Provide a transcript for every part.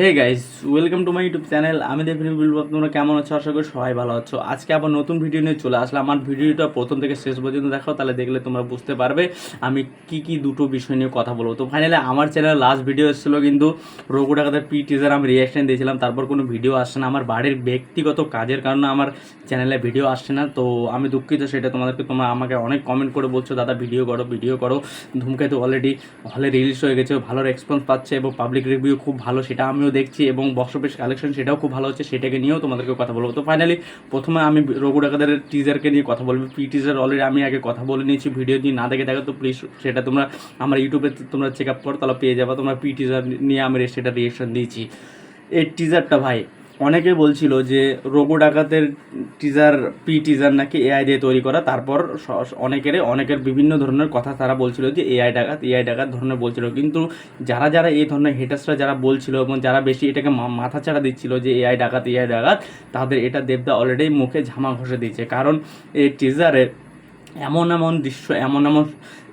Hey guys welcome to my YouTube channel আমি দেখিনি বলব তোমরা কেমন আছো? আশা করি সবাই ভালো আছো। আজকে আবার নতুন ভিডিও নিয়ে চলে আসলাম। আমার ভিডিওটা প্রথম থেকে শেষ পর্যন্ত দেখো, তাহলে দেখলে তোমরা বুঝতে পারবে আমি কি কি দুটো বিষয় নিয়ে কথা বলব। তো ফাইনালি আমার চ্যানেলে লাস্ট ভিডিও এসেছিল কিন্তু রঘু ডাকাতের পি টিজার আমি রিয়াকশন দিয়েছিলাম। তারপর কোনো ভিডিও আসছে না। আমার বাড়ির ব্যক্তিগত কাজের কারণে আমার চ্যানেলে ভিডিও আসছে না। তো আমি দুঃখিত, সেটা তোমাদেরকে তোমরা আমাকে অনেক কমেন্ট করে বলছো। দাদা ভিডিও করো ভিডিও করো। ধূমকেতু অলরেডি হলে রিলিজ হয়ে গেছে। ভালো রেসপন্স পাচ্ছে এবং পাবলিক রিভিউ খুব ভালো। সেটা আমিও দেখছি এবং বক্স অফিস কালেকশন সেটাও খুব ভালো হচ্ছে, সেটাকে নিয়েও তোমাদেরকে কথা বলব। তো ফাইনালি প্রথমে আমি রঘু ডাকাতের টিজারকে নিয়ে কথা বলব। পি টিজার অলরেডি আমি আগে কথা বলে নিয়েছি ভিডিও যদি না দেখে দেখো তো প্লিজ সেটা তোমরা আমার ইউটিউবে তোমরা চেক আপ করো, তাহলে পেয়ে যাব। তোমরা পি টিজার নিয়ে আমি সেটা রিয়েকশন দিয়েছি। এই টিজারটা ভাই অনেকে বলছিল যে রোগো ডাকাতের টিজার পি টিজার নাকি এআই দিয়ে তৈরি করা। তারপর অনেকের অনেকের বিভিন্ন ধরনের কথা তারা বলছিল যে এআই ডাকাত এআই ডাকাত ধরনের বলছিল। কিন্তু যারা যারা এই ধরনের হেটার্সরা যারা বলছিল এবং যারা বেশি এটাকে মা- মাথাচাড়া দিচ্ছিল যে এআই ডাকাত এআই ডাকাত, তাদের এটা দেবদা অলরেডি মুখে ঝামা ঘষে দিয়েছে। কারণ এই টিজারে এমন এমন দৃশ্য, এমন এমন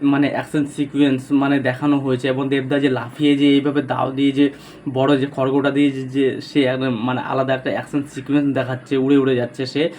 মানে অ্যাকশন সিকোয়েন্স মানে দেখানো হয়েছে এবং দেবদা যে লাফিয়ে যে এইভাবে দাও দিয়ে যে বড় যে খড়গোটা দিয়ে যে- সে মানে আলাদা একটা অ্যাকশন সিকোয়েন্স দেখাচ্ছে, উড়ে উড়ে যাচ্ছে সে।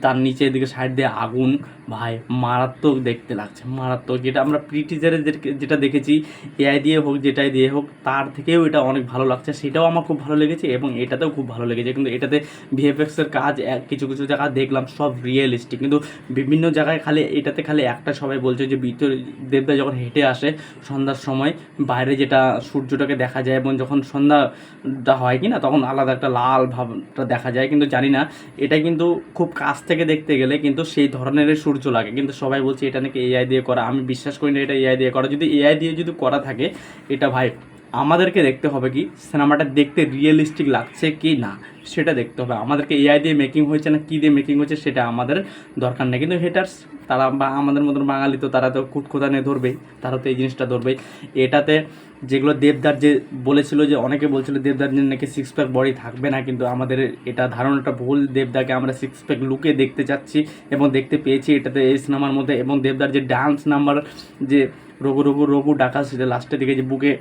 তার নিচের দিকে সাইড দিয়ে আগুন। ভাই, মারাত্মক দেখতে লাগছে, মারাত্মক। যেটা আমরা প্রি টিজারে যেটা দেখেছি এআই দিয়ে হোক, যেটাই দিয়ে হোক, তার থেকেও এটা অনেক ভালো লাগছে। সেটাও আমার খুব ভালো লেগেছে এবং এটাতেও খুব ভালো লেগেছে। কিন্তু এটাতে ভিএফএক্সের কাজ কিছু কিছু জায়গা দেখলাম, সব রিয়েলিস্টিক কিন্তু বিভিন্ন জায়গায় খালি, এটাতে খালি একটা সবাই বলছে যে, ভিতরে দেবদা যখন হেঁটে আসে, সন্ধ্যার সময় বাইরে যেটা সূর্যটাকে দেখা যায় এবং যখন সন্ধ্যাটা হয় কি না তখন আলাদা একটা লাল ভাবটা দেখা যায়। কিন্তু জানি না, এটা কিন্তু খুব কাছ থেকে দেখতে গেলে কিন্তু সেই ধরনের সূর্য লাগে। কিন্তু সবাই বলছে, এটা নাকি এআই দিয়ে করা। আমি বিশ্বাস করি না, এটা এআই দিয়ে করা। যদি এআই দিয়ে যদি করা থাকে, এটা ভাই, আমাদেরকে দেখতে হবে কি, সিনেমাটা দেখতে রিয়েলিস্টিক লাগছে কি না? সেটা দেখতে হবে। আমাদেরকে এআই দিয়ে মেকিং হয়েছে না, কী দিয়ে মেকিং হয়েছে সেটা আমাদের দরকার নেই। কিন্তু হেটার্স তারা বা আমাদের মতন বাঙালি তো তারা তো কুটকোতা নিয়ে ধরবেই, তারা তো এই জিনিসটা ধরবেই। এটাতে যেগুলো দেবদার যে বলেছিল যে, অনেকে বলছিল দেবদার যে নাকি সিক্স প্যাক বডি থাকবে না, কিন্তু আমাদের এটা ধারণাটা ভুল। দেবদাকে আমরা সিক্স প্যাক লুকে দেখতে চাচ্ছি এবং দেখতে পেয়েছি এটাতে এই সিনেমার মধ্যে এবং দেবদার যে ডান্স নাম্বার যে রঘু রঘু রঘু ডাকা সেটা লাস্টের দিকে যে বুকে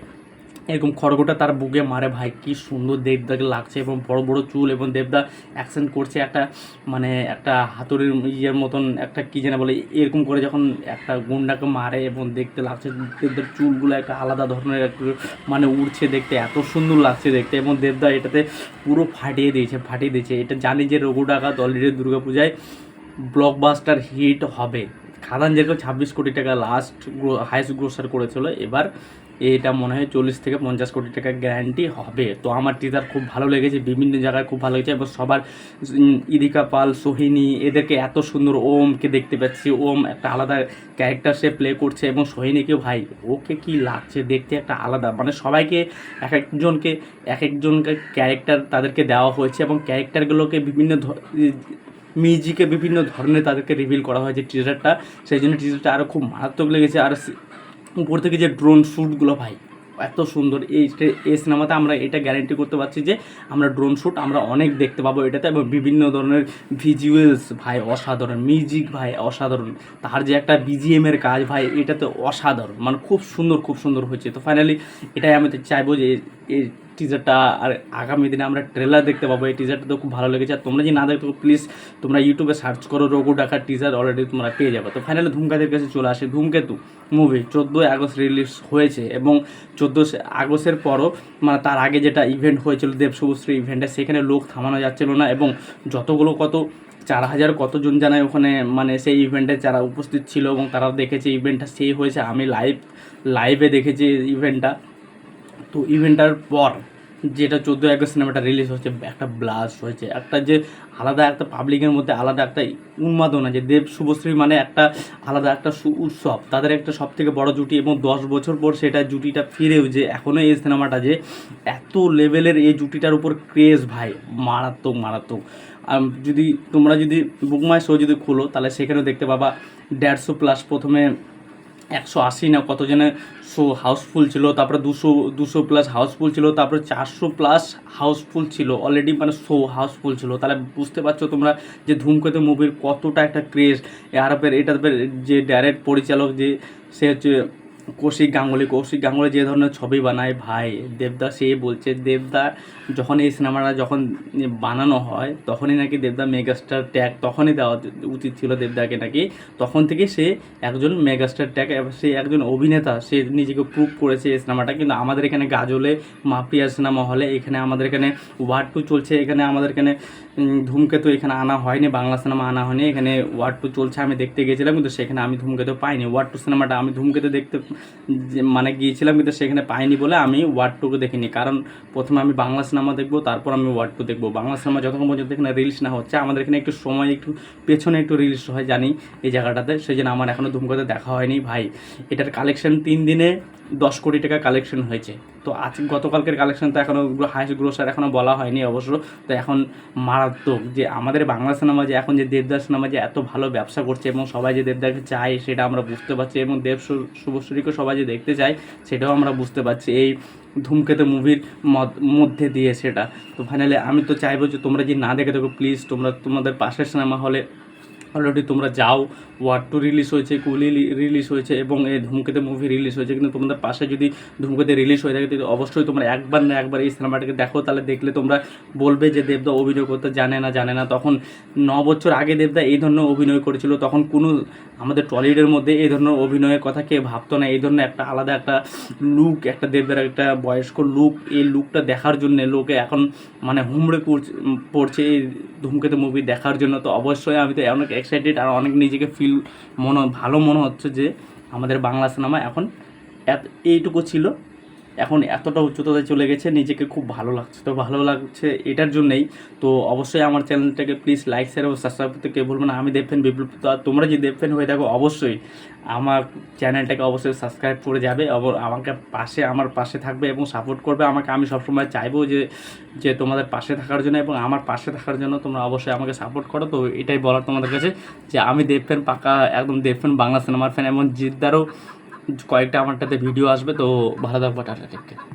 এরকম খড়গোটা তার বুকে মারে, ভাই, কি সুন্দর দেবদাকে লাগছে এবং বড় বড় চুল এবং দেবদা অ্যাকশন করছে একটা মানে একটা হাতুড়ির ইয়ের মতন একটা কি যেন বলে, এরকম করে যখন একটা গুন্ডাকে মারে এবং দেখতে লাগছে দেবদার চুলগুলো একটা আলাদা ধরনের মানে উড়ছে দেখতে, এত সুন্দর লাগছে দেখতে এবং দেবদা এটাতে পুরো ফাটিয়ে দিয়েছে ফাটিয়ে দিয়েছে। এটা জানি যে রঘু ডাকাত অলরেডি দুর্গাপূজায় ব্লকবাস্টার হিট হবে। খাদান যেরকম ছাব্বিশ কোটি টাকা লাস্ট হাইস্ট গ্রোসার করেছিল, এবার এটা মনে হয় চল্লিশ থেকে পঞ্চাশ কোটি টাকা গ্যারান্টি হবে। তো আমার টিজার খুব ভালো লেগেছে, বিভিন্ন জায়গায় খুব ভালো লেগেছে, এবং সবার ইদিকা পাল, সোহিনী, এদেরকে এত সুন্দর ওমকে দেখতে পাচ্ছি, ওম একটা আলাদা ক্যারেক্টার সে প্লে করছে, এবং সোহিনীকেও ভাই, ওকে কি লাগছে দেখতে একটা আলাদা মানে সবাইকে এক একজনকে এক একজনকে ক্যারেক্টার তাদেরকে দেওয়া হয়েছে, এবং ক্যারেক্টারগুলোকে বিভিন্ন মিউজিকে বিভিন্ন ধরনের তাদেরকে রিভিল করা হয়েছে টিজারটা সেই জন্য টিজারটা আরও খুব মারাত্মক লেগেছে। আর উপর থেকে যে ড্রোন শ্যুটগুলো ভাই, এত সুন্দর। এই এই সিনেমাতে আমরা এটা গ্যারেন্টি করতে পারছি যে আমরা ড্রোন শ্যুট আমরা অনেক দেখতে পাবো এটাতে এবং বিভিন্ন ধরনের ভিজুয়ালস ভাই অসাধারণ। মিউজিক ভাই অসাধারণ। তার যে একটা বিজিএমের কাজ ভাই, এটাতে অসাধারণ। মানে খুব সুন্দর খুব সুন্দর হয়েছে। তো ফাইনালি এটাই আমি চাইব যে টিজারটা আর আগামী দিনে আমরা ট্রেলার দেখতে পাবো। এই টিজারটা তো খুব ভালো লেগেছে। আর তোমরা যদি না দেখো প্লিজ তোমরা ইউটিউবে সার্চ করো, রঘু ডাকার টিজার অলরেডি তোমরা পেয়ে যাবে। তো ফাইনালি ধূমকাতের কাছে চলে আসে। ধূমকেতু মুভি চোদ্দোই আগস্ট রিলিজ হয়েছে এবং চোদ্দ আগস্টের পরও মানে তার আগে যেটা ইভেন্ট হয়েছিল, দেব শুভশ্রী ইভেন্টে সেখানে লোক থামানো যাচ্ছিল না এবং যতগুলো কত, চার হাজার কতজন জানায় ওখানে মানে সেই ইভেন্টে যারা উপস্থিত ছিল এবং তারা দেখেছে ইভেন্টটা সেই হয়েছে। আমি লাইভ লাইভে দেখেছি ইভেন্টটা তো ইভেন্টটার পর যেটা চোদ্দ আগস্ট সিনেমাটা রিলিজ হচ্ছে একটা ব্লাস্ট হয়েছে। একটা যে আলাদা একটা পাবলিকের মধ্যে আলাদা একটা উন্মাদনা, যে দেব শুভশ্রী মানে একটা আলাদা একটা উৎসব। তাদের একটা সব থেকে বড় জুটি এবং দশ বছর পর সেটা জুটিটা ফিরেও যে এখনও এই সিনেমাটা যে এত লেভেলের এই জুটিটার উপর ক্রেজ ভাই, মারাত্মক মারাত্মক। যদি তোমরা যদি বুকমাই শো যদি খুলো, তাহলে সেখানেও দেখতে পাবা। দেড়শো প্লাস প্রথমে একশো আশি না কত জনের শো হাউসফুল ছিল, তারপরে দুশো দুশো প্লাস হাউসফুল ছিল, তারপরে চারশো প্লাস হাউসফুল ছিল অলরেডি মানে শো হাউসফুল ছিল। তাহলে বুঝতে পারছ তোমরা যে ধূমকেতু মুভির কতটা একটা ক্রেজ আরবের এটা যে ডাইরেক্ট পরিচালক যে, সে হচ্ছে কৌশিক গাঙ্গুলি কৌশিক গাঙ্গুলি যে ধরনের ছবি বানায়, ভাই, দেবদা সে বলছে, দেবদা যখন এই সিনেমাটা যখন বানানো হয়, তখনই নাকি দেবদা মেগাস্টার ট্যাগ তখনই দেওয়া উচিত ছিল দেবদাকে নাকি, তখন থেকে সে একজন মেগাস্টার ট্যাগ সে একজন অভিনেতা, সে নিজেকে প্রুভ করেছে এই সিনেমাটা, কিন্তু আমাদের এখানে গাজলে মাফিয়া সিনেমা হলে এখানে আমাদের এখানে ওয়ার টু চলছে, এখানে আমাদের এখানে ধূমকেতু এখানে আনা হয়নি, বাংলা সিনেমা আনা হয়নি, এখানে ওয়ার টু চলছে, আমি দেখতে গেছিলাম কিন্তু সেখানে আমি ধূমকেতু পাইনি। ওয়ার টু সিনেমাটা আমি ধূমকেতু দেখতে মানে গিয়েছিলাম, কিন্তু সেখানে পাইনি বলে আমি ওয়ার্ড টুকে দেখিনি। কারণ প্রথমে আমি বাংলা সিনেমা দেখব, তারপর আমি ওয়ার্ড টু দেখব। বাংলা সিনেমা যতক্ষণ পর্যন্ত এখানে রিলিজ না হচ্ছে, আমাদের এখানে একটু সময়, একটু পেছনে একটু রিলিজ হয় জানি এই জায়গাটাতে। সেই জন্য আমার এখনও ধূমকেতু দেখা হয়নি। ভাই, এটার কালেকশন তিন দিনে দশ কোটি টাকা কালেকশন হয়েছে। তো আজ, গতকালকের কালেকশন তো এখনও হাইস্ট গ্রোসার এখনও বলা হয়নি অবশ্য। তো এখন মারাত্মক যে আমাদের বাংলা সিনেমা যে এখন যে দেবদাস সিনেমা যে এত ভালো ব্যবসা করছে এবং সবাই যে দেবদাকে চায়, সেটা আমরা বুঝতে পারছি এবং দেব শু- শুভশ্রীকে সবাই যে দেখতে চায়, সেটাও আমরা বুঝতে পারছি এই ধূমকেতু মুভির মধ্যে দিয়ে সেটা। তো ফাইনালি আমি তো চাইব যে তোমরা যে না দেখে থাকো প্লিজ তোমরা তোমাদের পাশের সিনেমা হলে অলরেডি তোমরা যাও ওয়ার টু রিলিজ হয়েছে কুলি রিলিজ হয়েছে এবং এই ধূমকেতু মুভি রিলিজ হয়েছে। কিন্তু তোমাদের পাশে যদি ধূমকেতু রিলিজ হয়ে থাকে অবশ্যই তোমরা একবার না একবার এই সিনেমাটাকে দেখো। তাহলে দেখলে তোমরা বলবে যে দেবদা অভিনয় করতে জানে না জানে না। তখন ন বছর আগে দেবদা এই ধরনের অভিনয় করেছিল। তখন কোনো আমাদের টলিউডের মধ্যে এই ধরনের অভিনয়ের কথা কে ভাবতো না। এই ধরনের একটা আলাদা একটা লুক একটা দেবদার একটা বয়স্ক লুক এই লুকটা দেখার জন্য লোকে এখন মানে হুমড়ে পড়ছে এই ধূমকেতু মুভি দেখার জন্য। তো অবশ্যই আমি তো অনেক এক্সাইটেড আর অনেক নিজেকে ফিল মনে, ভালো মনে হচ্ছে যে আমাদের বাংলা সিনেমা এখন এত, এইটুকু ছিল। এখন এতটা উচ্চতায় চলে গেছে, নিজেকে খুব ভালো লাগছে। তো ভালো লাগছে এটার জন্যই। তো অবশ্যই আমার চ্যানেলটাকে প্লিজ লাইক শেয়ার এবং সাবস্ক্রাইব করতে কেউ বলব না। আমি দেবফেন বিপ্লব তোমরা যদি দেবফেন হয়ে থাকো, অবশ্যই আমার চ্যানেলটাকে অবশ্যই সাবস্ক্রাইব করে যাবে। আমাকে পাশে, আমার পাশে থাকবে এবং সাপোর্ট করবে। আমাকে আমি সবসময় চাইব যে যে তোমাদের পাশে থাকার জন্য এবং আমার পাশে থাকার জন্য তোমরা অবশ্যই আমাকে সাপোর্ট করো। তো এটাই বলার তোমাদের কাছে যে, আমি দেবফেন পাকা, একদম দেবফেন বাংলা সিনেমার ফ্যান এবং জিদ্দারও কয়েকটা আমারটাতে ভিডিও আসবে তো ভালো থাকব টাটা টেক